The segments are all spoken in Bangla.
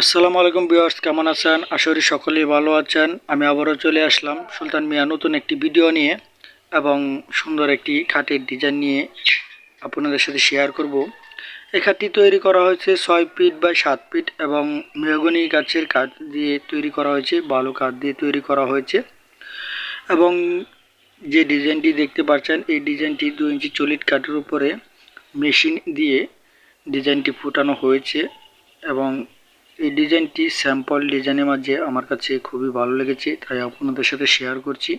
আসসালামু আলাইকুম বিয়ার্স কেমন আছেন? আশা করি সকলেই ভালো আছেন। আমি আবারও চলে আসলাম সুলতান মিয়া নতুন একটি ভিডিও নিয়ে এবং সুন্দর একটি খাটের ডিজাইন নিয়ে আপনাদের সাথে শেয়ার করব। এই খাটটি তৈরি করা হয়েছে ছয় ফিট বাই সাত ফিট এবং মেহগনি গাছের কাঠ দিয়ে তৈরি করা হয়েছে, বালু কাঠ দিয়ে তৈরি করা হয়েছে। এবং যে ডিজাইনটি দেখতে পাচ্ছেন, এই ডিজাইনটি দু ইঞ্চি চলিত কাঠের উপরে মেশিন দিয়ে ডিজাইনটি ফুটানো হয়েছে এবং এই ডিজাইনটি স্যাম্পল ডিজাইনের মাঝে আমার কাছে খুবই ভালো লেগেছে, তাই আপনাদের সাথে শেয়ার করছি।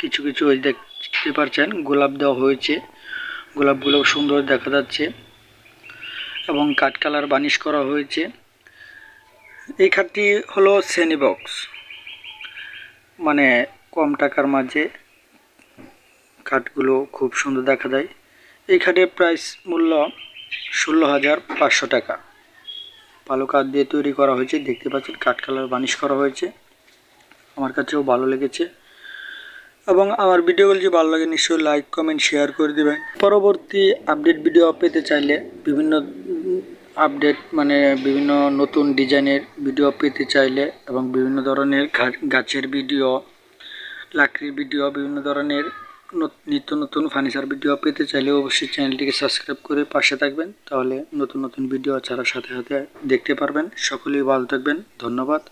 কিছু কিছু ওই দেখতে পারছেন গোলাপ দেওয়া হয়েছে। গোলাপগুলো সুন্দর দেখা যাচ্ছে এবং কাঠ কালার বানিশ করা হয়েছে। এই খাটটি হলো সেনি বক্স মানে কম টাকার মাঝে খাটগুলো খুব সুন্দর দেখা যায়। এই খাটের প্রাইস মূল্য ষোলো হাজার পাঁচশো টাকা। ভালো কাঠ দিয়ে তৈরি করা হয়েছে। দেখতে পাচ্ছেন কাঠ কালার বানিশ করা হয়েছে। আমার কাছেও ভালো লেগেছে। এবং আমার ভিডিওগুলো যদি ভালো লাগে, নিশ্চয়ই লাইক কমেন্ট শেয়ার করে দেবেন। পরবর্তী আপডেট ভিডিও পেতে চাইলে বিভিন্ন আপডেট মানে বিভিন্ন নতুন ডিজাইনের ভিডিও পেতে চাইলে এবং বিভিন্ন ধরনের গাছের ভিডিও লাকড়ির ভিডিও বিভিন্ন ধরনের নিত্য নতুন ফার্নিচার ভিডিও পেতে চাইলে অবশ্যই চ্যানেলটিকে সাবস্ক্রাইব করে পাশে থাকবেন, তাহলে নতুন নতুন ভিডিও ছাড়ার সাথে সাথে দেখতে পারবেন। সকলেই ভালো থাকবেন, ধন্যবাদ।